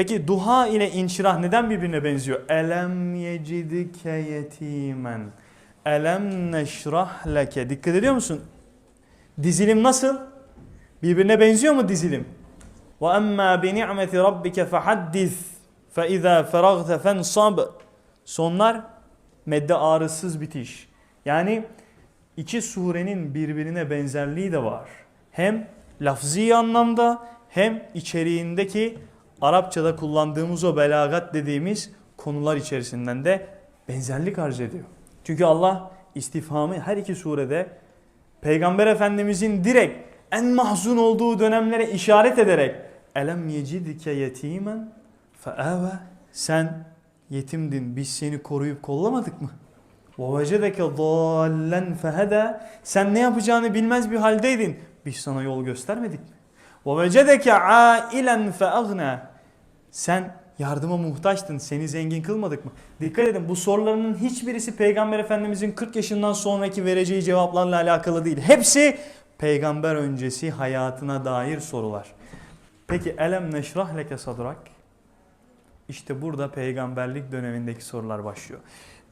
Peki duha ile inşirah neden birbirine benziyor? Elem yecidike yetimen. Elem neşrah leke. Dikkat ediyor musun? Dizilim nasıl? Birbirine benziyor mu dizilim? Ve emma bi ni'meti rabbike fehaddis fe izâ feragte fensab. Sonlar medde ağrısız bitiş. Yani iki surenin birbirine benzerliği de var. Hem lafzi anlamda hem içeriğindeki Arapçada kullandığımız o belagat dediğimiz konular içerisinden de benzerlik arz ediyor. Çünkü Allah istifhamı her iki surede Peygamber Efendimizin direkt en mahzun olduğu dönemlere işaret ederek elem yecidike yetimen feave sen yetimdin biz seni koruyup kollamadık mı? Ve vecedeke dallen fehede sen ne yapacağını bilmez bir haldeydin biz sana yol göstermedik mi? Ve vecedeke ailen feagna sen yardıma muhtaçtın. Seni zengin kılmadık mı? Dikkat edin bu sorularının hiçbirisi Peygamber Efendimizin 40 yaşından sonraki vereceği cevaplarla alakalı değil. Hepsi peygamber öncesi hayatına dair sorular. Peki elem neşrah leke sadrak? İşte burada peygamberlik dönemindeki sorular başlıyor.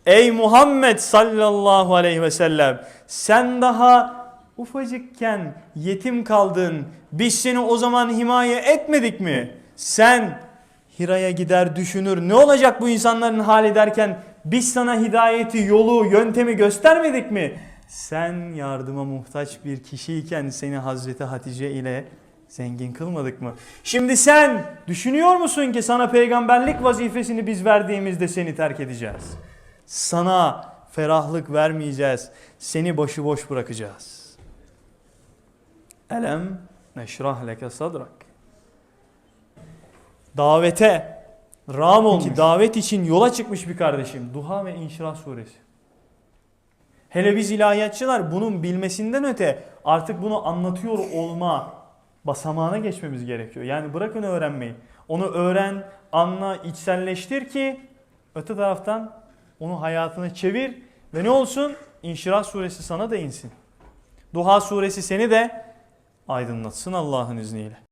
Ey Muhammed sallallahu aleyhi ve sellem sen daha ufacıkken yetim kaldın. Biz seni o zaman himaye etmedik mi? Sen Hira'ya gider düşünür ne olacak bu insanların hali derken biz sana hidayeti, yolu, yöntemi göstermedik mi? Sen yardıma muhtaç bir kişiyken seni Hazreti Hatice ile zengin kılmadık mı? Şimdi sen düşünüyor musun ki sana peygamberlik vazifesini biz verdiğimizde seni terk edeceğiz? Sana ferahlık vermeyeceğiz. Seni başıboş bırakacağız. Elem neşrah leke sadrak. Davete ram olmuş. Ki davet için yola çıkmış bir kardeşim. Duha ve İnşirah suresi. Hele biz ilahiyatçılar bunun bilmesinden öte artık bunu anlatıyor olma basamağına geçmemiz gerekiyor. Yani bırakın öğrenmeyi. Onu öğren, anla, içselleştir ki öte taraftan onu hayatına çevir ve ne olsun? İnşirah suresi sana da insin. Duha suresi seni de aydınlatsın Allah'ın izniyle.